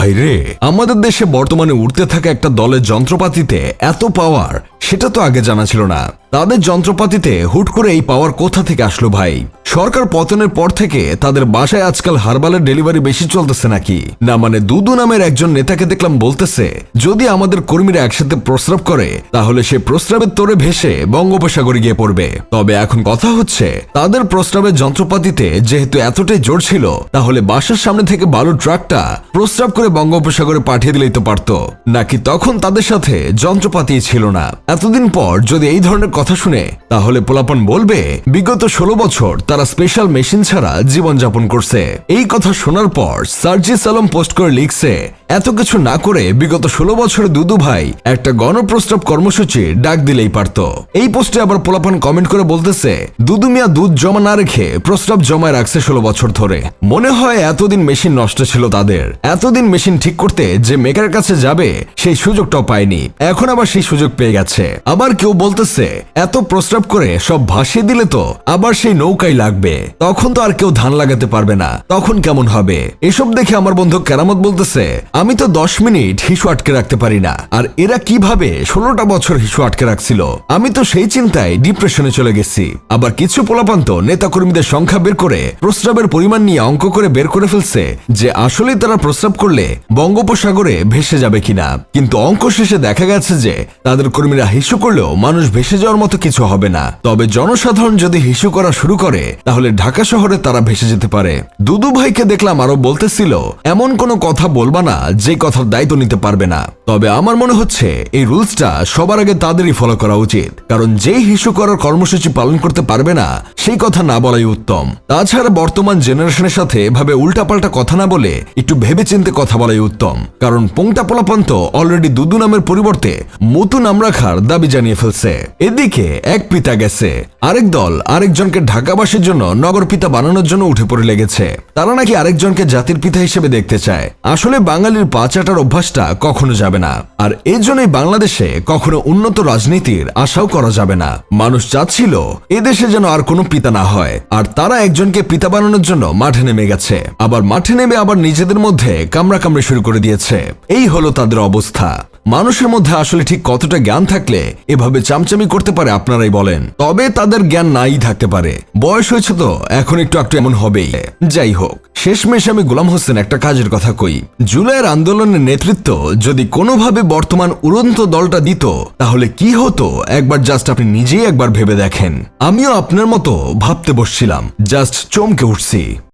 ভাই রে আমাদের দেশে বর্তমানে উঠতে থাকা একটা দলের যন্ত্রপাতিতে এত পাওয়ার সেটা তো আগে জানা ছিল না। তাদের যন্ত্রপাতিতে হুট করে এই পাওয়ার কোথা থেকে আসলো ভাই? সরকার পতনের পর থেকে তাদের বাসায় আজকাল হারবালের ডেলিভারি বেশি চলতেছে নাকি? না মানে দুদু নামের একজন নেতাকে দেখলাম বলতেছে, যদি আমাদের কর্মীরা একসাথে প্রস্রাব করে, তাহলে সে প্রস্রাবের তোরে ভেসে বঙ্গোপসাগরে গিয়ে পড়বে। তবে এখন কথা হচ্ছে, তাদের প্রস্রাবের যন্ত্রপাতিতে যেহেতু এতটাই জোর ছিল, তাহলে বাসার সামনে থেকে বালুর ট্রাকটা প্রস্রাব করে বঙ্গোপসাগরে পাঠিয়ে দিলেই তো পারত। নাকি তখন তাদের সাথে যন্ত্রপাতি ছিল না? এতদিন পর যদি এই ধরনের কথা শুনে, তাহলে পোলাপন বলবে, বিগত ষোলো বছর তারা স্পেশাল মেশিন ছাড়া জীবনযাপন করছে। এই কথা শোনার পর সার্জিস আলম পোস্ট করে লিখছে এত কিছু না করে বিগত ষোলো বছরে দুদু ভাই একটা গণপ্রস্তাব কর্মসূচি ডাক দিলেই পারত। এই পোস্টে আবার পোলাপান কমেন্ট করে বলতেছে, দুদু মিয়া দুধ জমা না রেখে প্রস্তাব জমায় রাখছে ষোলো বছর ধরে। মনে হয় এতদিন মেশিন নষ্ট ছিল তাদের। এতদিন মেশিন ঠিক করতে যে মেকারের কাছে যাবে, সেই সুযোগটাও পায়নি। এখন আবার সেই সুযোগ পেয়ে গেছে। আবার কেউ বলতেছে, এত প্রস্তাব করে সব ভাসিয়ে দিলে তো আবার সেই নৌকাই লাগবে। তখন তো আর কেউ ধান লাগাতে পারবে না। তখন কেমন হবে? এসব দেখে আমার বন্ধু কেরামত বলতেছে আমি তো দশ মিনিট হিসু আটকে রাখতে পারি না। আর এরা কীভাবে ষোলোটা বছর হিসু আটকে রাখছিল? আমি তো সেই চিন্তায় ডিপ্রেশনে চলে গেছি। আবার কিছু পোলাপান্ত নেতাকর্মীদের সংখ্যা বের করে প্রস্রাবের পরিমাণ নিয়ে অঙ্ক করে বের করে ফেলছে যে আসলে তারা প্রস্রাব করলে বঙ্গোপসাগরে ভেসে যাবে কিনা। কিন্তু অঙ্ক শেষে দেখা গেছে যে তাদের কর্মীরা হিসু করলেও মানুষ ভেসে যাওয়ার মতো কিছু হবে না। তবে জনসাধারণ যদি হিসু করা শুরু করে, তাহলে ঢাকা শহরে তারা ভেসে যেতে পারে। দুদু ভাইকে দেখলাম আরও বলতেছিল, এমন কোনো কথা বলবা না যে কথার দায়িত্ব নিতে পারবে না। তবে আমার মনে হচ্ছে এই রুলসটা সবার আগে তাদেরই ফলো করা উচিত। কারণ যেই হিসু করার কর্মসূচি পালন করতে পারবে না, সেই কথা না বলাই উত্তম। তাছাড়া বর্তমান জেনারেশনের সাথে এভাবে উল্টাপাল্টা কথা না বলে একটু ভেবেচিন্তে কথা বলাই উত্তম। কারণ পোংটা পোলাপন্ত অলরেডি দুদু নামের পরিবর্তে মতু নাম রাখার দাবি জানিয়ে ফেলছে। এদিকে এক পিতা গেছে। আরেক দল আরেকজনকে ঢাকাবাসীর জন্য নগর পিতা বানানোর জন্য উঠে পড়ে লেগেছে। তারা নাকি আরেকজনকে জাতির পিতা হিসেবে দেখতে চায়। আসলে বাঙালির পা চাটার অভ্যাসটা কখনো যাবে না। আর এর জন্যই বাংলাদেশে কখনো উন্নত রাজনীতির আশাও করা যাবে না। মানুষ চাচ্ছিল এদেশে যেন আর কোনো পিতা না হয়। আর তারা একজনকে পিতা বানানোর জন্য মাঠে নেমে গেছে। আবার মাঠে নেমে আবার নিজেদের মধ্যে কামড়া কামড়ে শুরু করে দিয়েছে। এই হলো তাদের অবস্থা। মানুষের মধ্যে আসলে ঠিক কতটা জ্ঞান থাকলে এভাবে চামচামি করতে পারে আপনারাই বলেন। তবে তাদের জ্ঞান নাই থাকতে পারে। বয়স হয়েছে তো, এখন একটু একটু এমন হবেই। যাই হোক, শেষমেশ আমি গোলাম হোসেন একটা কাজের কথা কই। জুলাইয়ের আন্দোলনের নেতৃত্ব যদি কোনোভাবে বর্তমান উড়ন্ত দলটা দিত, তাহলে কি হতো? একবার জাস্ট আপনি নিজেই একবার ভেবে দেখেন। আমিও আপনার মতো ভাবতে বসছিলাম। জাস্ট চমকে উঠছি।